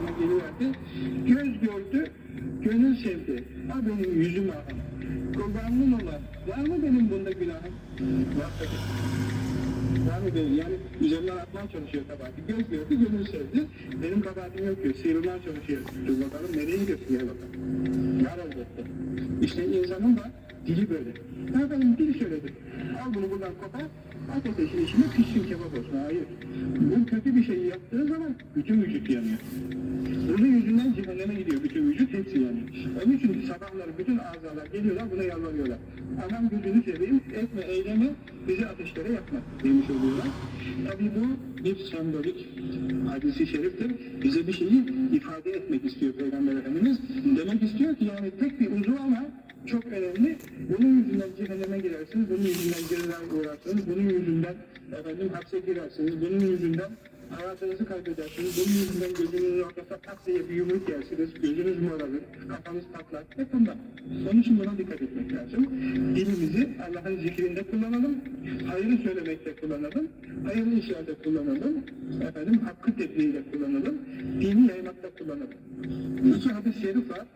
aklıma geliverdi. Göz gördü, gönül sevdi. Ha benim yüzüm ağam. Kurbanlım ola. Var mı benim bunda günahım? Var tabii. Var mı benim? Yani üzerinden atmaya çalışıyor kabahati. Göz gördü, gönül sevdi. Benim kabahatim yok diyor. Sıyrılmaya çalışıyor. Dur bakalım nereye gidiyorsun gel bakalım. Var elbette. İşte insanın da dili böyle. Yapalım dil söyledi. Al bunu buradan kopar. At ateşin içine pişsin kebap olsun. Hayır. Bu kötü bir şey yaptığı zaman bütün vücut yanıyor. Bunun yüzünden cehenneme gidiyor bütün vücut hepsi yanıyor. Onun için sabahları bütün azalar geliyorlar buna yalvarıyorlar. Aman gözünü seveyim etme eyleme bizi ateşlere yakma demiş oluyorlar. Tabi bu bir sembolik hadisi şeriftir. Bize bir şeyi ifade etmek istiyor Peygamber Efendimiz. Demek istiyor ki yani tek bir uzuv ama çok önemli. Bunun yüzünden cehenneme girersiniz, bunun yüzünden cezalara uğrarsınız, bunun yüzünden efendim hapse girersiniz, bunun yüzünden hayatınızı kaybedersiniz, bunun yüzünden gözünüzün ortasına tak diye bir yumruk yersiniz, gözünüz morarır, kafanız patlar, hep bundan. Onun için buna dikkat etmek lazım. Dilimizi Allah'ın zikrinde kullanalım, hayırı söylemekte kullanalım, hayırlı işlerde kullanalım, efendim hakkı tebliğiyle kullanalım, dini yaymakta kullanalım. İki hadis-i şerif var.